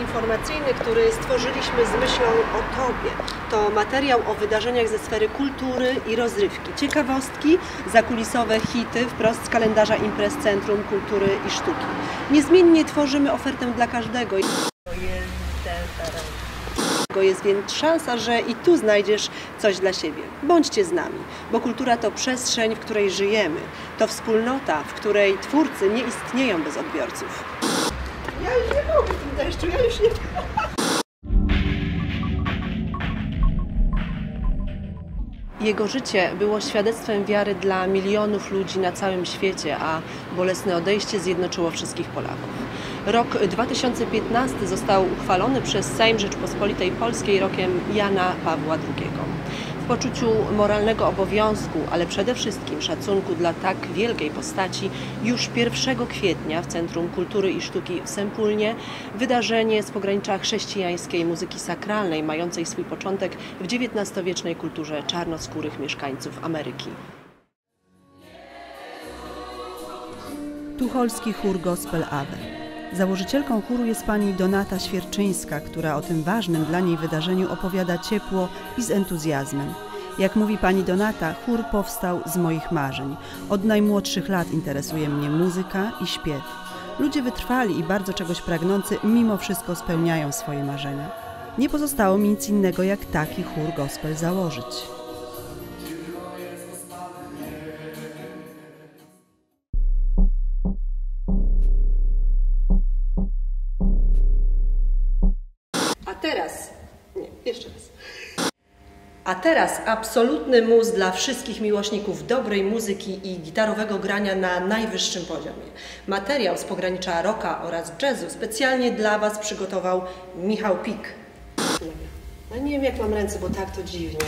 informacyjny, który stworzyliśmy z myślą o Tobie. To materiał o wydarzeniach ze sfery kultury i rozrywki. Ciekawostki, zakulisowe hity wprost z kalendarza imprez Centrum Kultury i Sztuki. Niezmiennie tworzymy ofertę dla każdego. Jest więc szansa, że i tu znajdziesz coś dla siebie. Bądźcie z nami, bo kultura to przestrzeń, w której żyjemy. To wspólnota, w której twórcy nie istnieją bez odbiorców. Ja już nie mogę deszczu, ja już nie... Jego życie było świadectwem wiary dla milionów ludzi na całym świecie, a bolesne odejście zjednoczyło wszystkich Polaków. Rok 2015 został uchwalony przez Sejm Rzeczpospolitej Polskiej rokiem Jana Pawła II. Poczuciu moralnego obowiązku, ale przede wszystkim szacunku dla tak wielkiej postaci, już 1 kwietnia w Centrum Kultury i Sztuki w Sempulnie wydarzenie z pogranicza chrześcijańskiej muzyki sakralnej, mającej swój początek w XIX-wiecznej kulturze czarnoskórych mieszkańców Ameryki. Tucholski chór Gospel Ave. Założycielką chóru jest pani Donata Świerczyńska, która o tym ważnym dla niej wydarzeniu opowiada ciepło i z entuzjazmem. Jak mówi pani Donata, chór powstał z moich marzeń. Od najmłodszych lat interesuje mnie muzyka i śpiew. Ludzie wytrwali i bardzo czegoś pragnący mimo wszystko spełniają swoje marzenia. Nie pozostało mi nic innego jak taki chór gospel założyć. Teraz absolutny mus dla wszystkich miłośników dobrej muzyki i gitarowego grania na najwyższym poziomie. Materiał z pogranicza rocka oraz jazzu specjalnie dla Was przygotował Michał Pik. No nie wiem jak mam ręce, bo tak to dziwnie.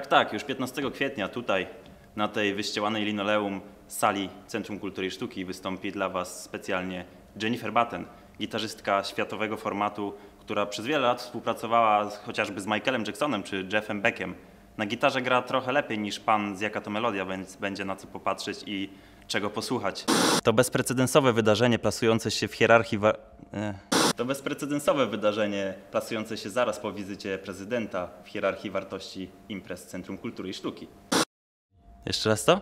Tak, tak, już 15 kwietnia tutaj, na tej wyścielanej linoleum sali Centrum Kultury i Sztuki wystąpi dla Was specjalnie Jennifer Batten, gitarzystka światowego formatu, która przez wiele lat współpracowała chociażby z Michaelem Jacksonem czy Jeffem Beckiem. Na gitarze gra trochę lepiej niż pan z Jaka to Melodia, więc będzie na co popatrzeć i czego posłuchać. To bezprecedensowe wydarzenie plasujące się w hierarchii... Wa- e. To bezprecedensowe wydarzenie plasujące się zaraz po wizycie prezydenta w hierarchii wartości imprez Centrum Kultury i Sztuki. Jeszcze raz to?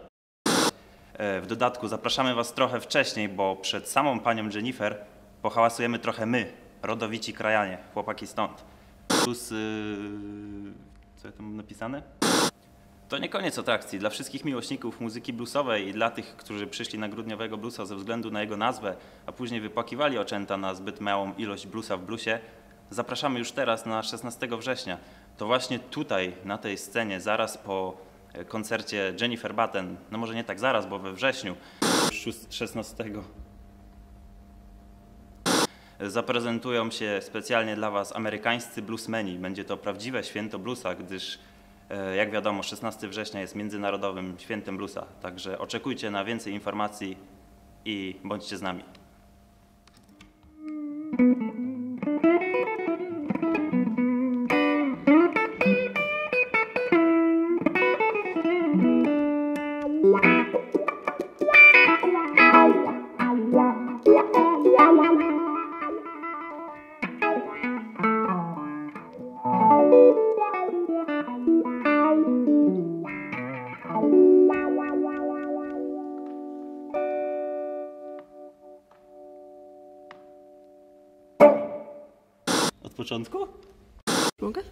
E, W dodatku zapraszamy Was trochę wcześniej, bo przed samą panią Jennifer pohałasujemy trochę my, rodowici krajanie, chłopaki stąd. Plus, yy, co ja tam mam napisane? To nie koniec atrakcji. Dla wszystkich miłośników muzyki bluesowej i dla tych, którzy przyszli na grudniowego bluesa ze względu na jego nazwę, a później wypłakiwali oczęta na zbyt małą ilość bluesa w bluesie, zapraszamy już teraz na 16 września. To właśnie tutaj, na tej scenie, zaraz po e, koncercie Jennifer Batten, no może nie tak zaraz, bo we wrześniu, szóst- 16 zaprezentują się specjalnie dla Was amerykańscy bluesmeni. Będzie to prawdziwe święto bluesa, gdyż jak wiadomo 16 września jest międzynarodowym świętem bluesa. Także oczekujcie na więcej informacji i bądźcie z nami. Początku? Mogę?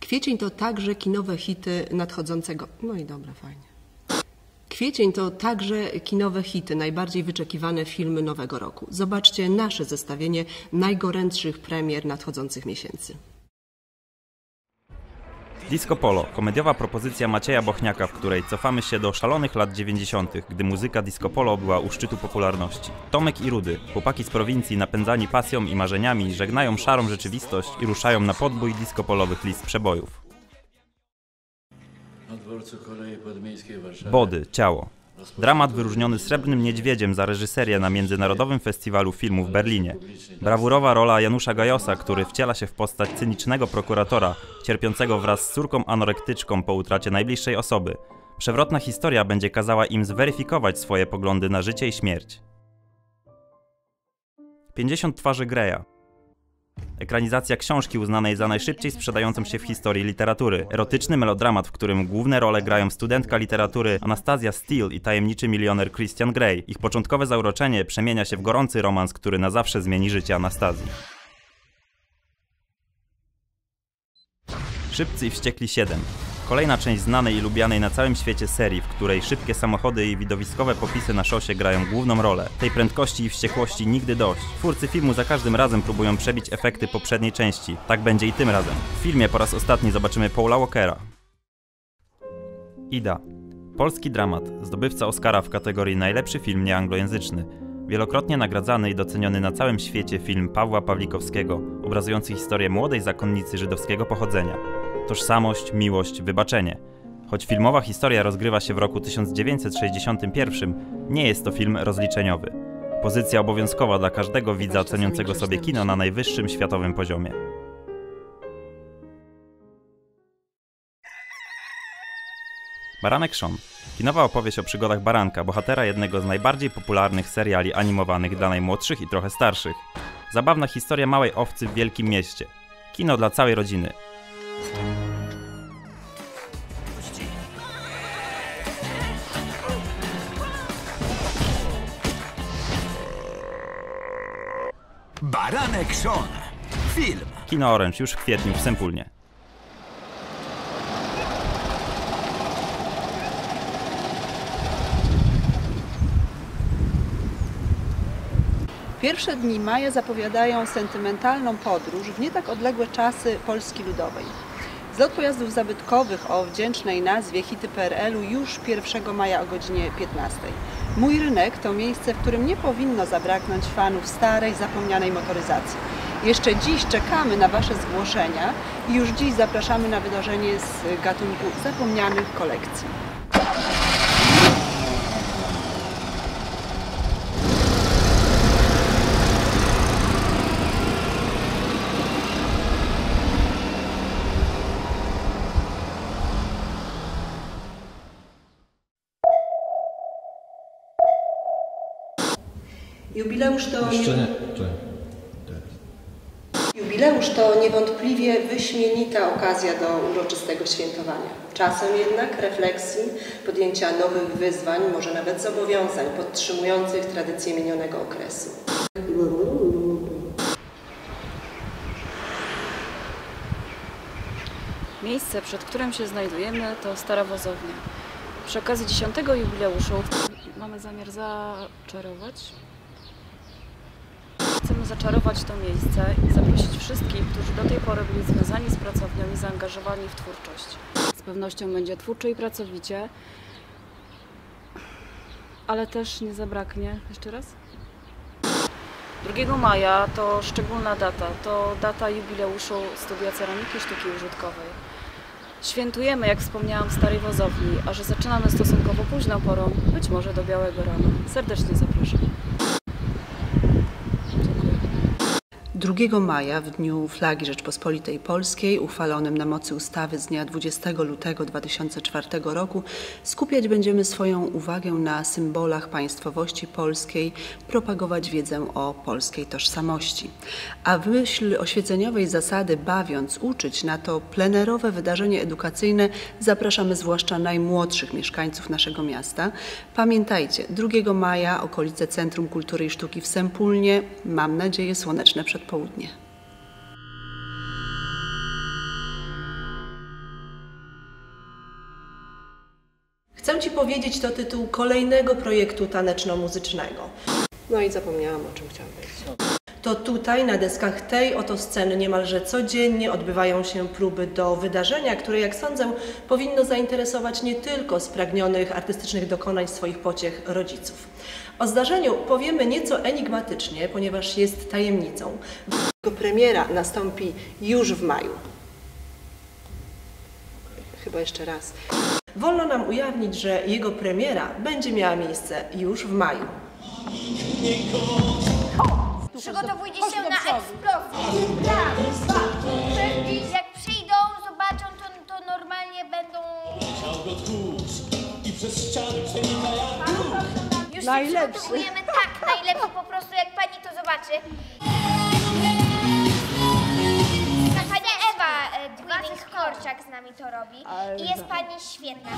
Kwiecień to także kinowe hity nadchodzącego. No i dobra, fajnie. Kwiecień to także kinowe hity, najbardziej wyczekiwane filmy nowego roku. Zobaczcie nasze zestawienie najgorętszych premier nadchodzących miesięcy. Disco Polo, komediowa propozycja Macieja Bochniaka, w której cofamy się do szalonych lat 90., gdy muzyka disco polo była u szczytu popularności. Tomek i Rudy, chłopaki z prowincji napędzani pasją i marzeniami, żegnają szarą rzeczywistość i ruszają na podbój disco polowych list przebojów. Na dworcu kolei podmiejskiej w Warszawie. Body, ciało. Dramat wyróżniony Srebrnym Niedźwiedziem za reżyserię na Międzynarodowym Festiwalu Filmu w Berlinie. Brawurowa rola Janusza Gajosa, który wciela się w postać cynicznego prokuratora, cierpiącego wraz z córką anorektyczką po utracie najbliższej osoby. Przewrotna historia będzie kazała im zweryfikować swoje poglądy na życie i śmierć. 50 twarzy Greya. Ekranizacja książki uznanej za najszybciej sprzedającą się w historii literatury. Erotyczny melodramat, w którym główne role grają studentka literatury Anastasia Steele i tajemniczy milioner Christian Grey. Ich początkowe zauroczenie przemienia się w gorący romans, który na zawsze zmieni życie Anastazji. Szybcy i Wściekli 7. Kolejna część znanej i lubianej na całym świecie serii, w której szybkie samochody i widowiskowe popisy na szosie grają główną rolę. Tej prędkości i wściekłości nigdy dość. Twórcy filmu za każdym razem próbują przebić efekty poprzedniej części. Tak będzie i tym razem. W filmie po raz ostatni zobaczymy Paula Walkera. Ida. Polski dramat, zdobywca Oscara w kategorii najlepszy film nieanglojęzyczny. Wielokrotnie nagradzany i doceniony na całym świecie film Pawła Pawlikowskiego, obrazujący historię młodej zakonnicy żydowskiego pochodzenia. Tożsamość, miłość, wybaczenie. Choć filmowa historia rozgrywa się w roku 1961, nie jest to film rozliczeniowy. Pozycja obowiązkowa dla każdego widza ceniącego sobie kino na najwyższym światowym poziomie. Baranek Sean. Kinowa opowieść o przygodach baranka, bohatera jednego z najbardziej popularnych seriali animowanych dla najmłodszych i trochę starszych. Zabawna historia małej owcy w wielkim mieście. Kino dla całej rodziny. Baranek Sean. Film. Kino Orange już w kwietniu w Sempulnie. Pierwsze dni maja zapowiadają sentymentalną podróż w nie tak odległe czasy Polski Ludowej. Zlot pojazdów zabytkowych o wdzięcznej nazwie Hity PRL-u już 1 maja o godzinie 15. Mój rynek to miejsce, w którym nie powinno zabraknąć fanów starej, zapomnianej motoryzacji. Jeszcze dziś czekamy na Wasze zgłoszenia i już dziś zapraszamy na wydarzenie z gatunku zapomnianych kolekcji. Jubileusz to, Jeszcze nie. Czekaj. Jubileusz to niewątpliwie wyśmienita okazja do uroczystego świętowania. Czasem jednak refleksji, podjęcia nowych wyzwań, może nawet zobowiązań podtrzymujących tradycje minionego okresu. Miejsce, przed którym się znajdujemy, to Stara Wozownia. Przy okazji 10 jubileuszu mamy zamiar zaczarować. Chcemy zaczarować to miejsce i zaprosić wszystkich, którzy do tej pory byli związani z pracownią i zaangażowani w twórczość. Z pewnością będzie twórczo i pracowicie, ale też nie zabraknie. Jeszcze raz? 2 maja to szczególna data. To data jubileuszu Studia Ceramiki Sztuki Użytkowej. Świętujemy, jak wspomniałam, w Starej Wozowni, a że zaczynamy stosunkowo późną porą, być może do białego rana. Serdecznie zapraszam. 2 maja, w dniu flagi Rzeczpospolitej Polskiej, uchwalonym na mocy ustawy z dnia 20 lutego 2004 roku, skupiać będziemy swoją uwagę na symbolach państwowości polskiej, propagować wiedzę o polskiej tożsamości. A w myśl oświeceniowej zasady bawiąc, uczyć na to plenerowe wydarzenie edukacyjne zapraszamy zwłaszcza najmłodszych mieszkańców naszego miasta. Pamiętajcie, 2 maja okolice Centrum Kultury i Sztuki w Sempulnie, mam nadzieję słoneczne przedpołudnie. Chcę Ci powiedzieć, to tytuł kolejnego projektu taneczno-muzycznego. No i zapomniałam, o czym chciałam powiedzieć. To tutaj, na deskach tej oto sceny, niemalże codziennie odbywają się próby do wydarzenia, które, jak sądzę, powinno zainteresować nie tylko spragnionych artystycznych dokonań swoich pociech rodziców. O zdarzeniu powiemy nieco enigmatycznie, ponieważ jest tajemnicą. Jego premiera nastąpi już w maju. Chyba jeszcze raz. Wolno nam ujawnić, że jego premiera będzie miała miejsce już w maju. Przygotowujcie się na eksplozję. Raz, dwa, trzy. Jak przyjdą, zobaczą, to, to normalnie będą... Już najlepszy. przygotowujemy tak, najlepszy po prostu, jak pani to zobaczy. Pani Ewa e, Twinning-Korczak z nami to robi i jest pani świetna.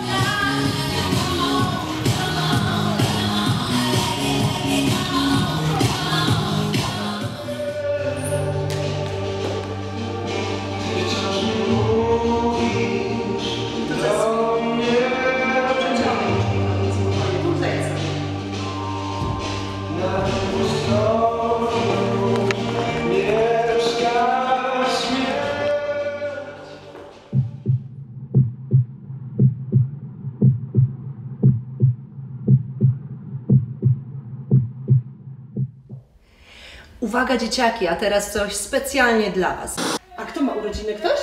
Uwaga dzieciaki, a teraz coś specjalnie dla Was. A kto ma urodziny? Ktoś?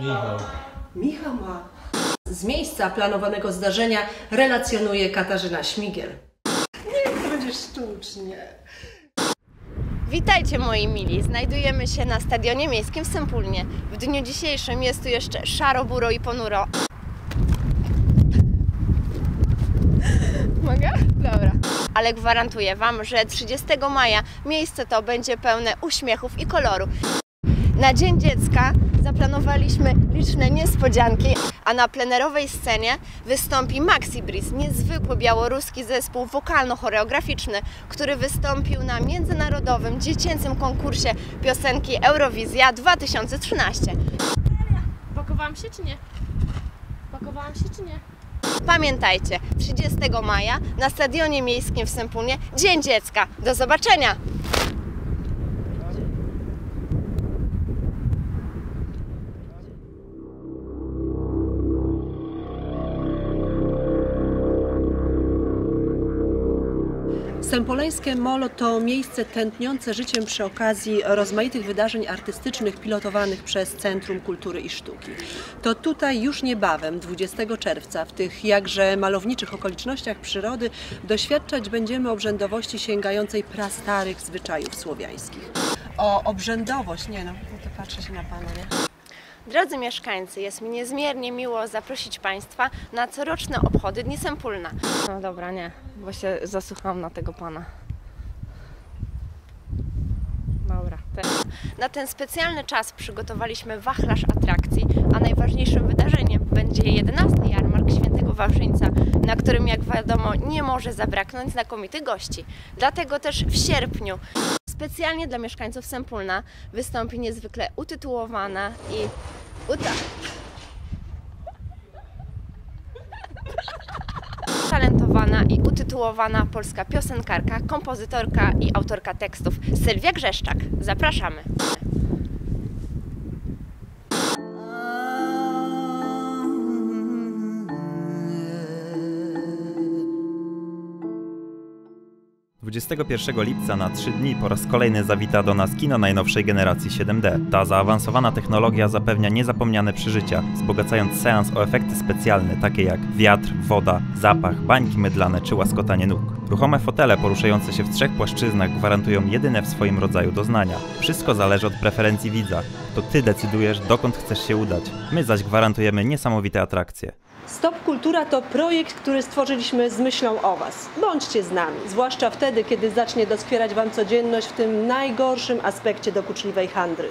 Michał. Michał ma. Z miejsca planowanego zdarzenia relacjonuje Katarzyna Śmigiel. Nie, to będzie sztucznie. Witajcie moi mili, znajdujemy się na Stadionie Miejskim w Sępólnie. W dniu dzisiejszym jest tu jeszcze szaro, buro i ponuro. Mogę? Dobra. Ale gwarantuję Wam, że 30 maja miejsce to będzie pełne uśmiechów i koloru. Na Dzień Dziecka zaplanowaliśmy liczne niespodzianki, a na plenerowej scenie wystąpi Maxi Breeze, niezwykły białoruski zespół wokalno-choreograficzny, który wystąpił na międzynarodowym dziecięcym konkursie piosenki Eurowizja 2013. Pakowałam się czy nie? Pakowałam się czy nie? Pamiętajcie, 30 maja na Stadionie Miejskim w Sępólnie Dzień Dziecka. Do zobaczenia! Sempoleńskie Molo to miejsce tętniące życiem przy okazji rozmaitych wydarzeń artystycznych pilotowanych przez Centrum Kultury i Sztuki. To tutaj już niebawem, 20 czerwca, w tych jakże malowniczych okolicznościach przyrody, doświadczać będziemy obrzędowości sięgającej prastarych zwyczajów słowiańskich. O obrzędowość, nie no, to patrzę się na Pana, nie? Drodzy mieszkańcy, jest mi niezmiernie miło zaprosić Państwa na coroczne obchody Dni Sępólna. No dobra, nie, bo się zasłuchałam na tego pana. Dobra. Na ten specjalny czas przygotowaliśmy wachlarz atrakcji, a najważniejszym wydarzeniem będzie 11 jarmark Świętego Wawrzyńca, na którym jak wiadomo nie może zabraknąć znakomitych gości. Dlatego też w sierpniu specjalnie dla mieszkańców Sępólna wystąpi niezwykle utytułowana i uta... talentowana i utytułowana polska piosenkarka, kompozytorka i autorka tekstów Sylwia Grzeszczak. Zapraszamy! 21 lipca na 3 dni po raz kolejny zawita do nas kino najnowszej generacji 7D. Ta zaawansowana technologia zapewnia niezapomniane przeżycia, wzbogacając seans o efekty specjalne takie jak wiatr, woda, zapach, bańki mydlane czy łaskotanie nóg. Ruchome fotele poruszające się w trzech płaszczyznach gwarantują jedyne w swoim rodzaju doznania. Wszystko zależy od preferencji widza. To ty decydujesz, dokąd chcesz się udać. My zaś gwarantujemy niesamowite atrakcje. Stop Kultura to projekt, który stworzyliśmy z myślą o Was. Bądźcie z nami, zwłaszcza wtedy, kiedy zacznie doskwierać Wam codzienność w tym najgorszym aspekcie dokuczliwej handry.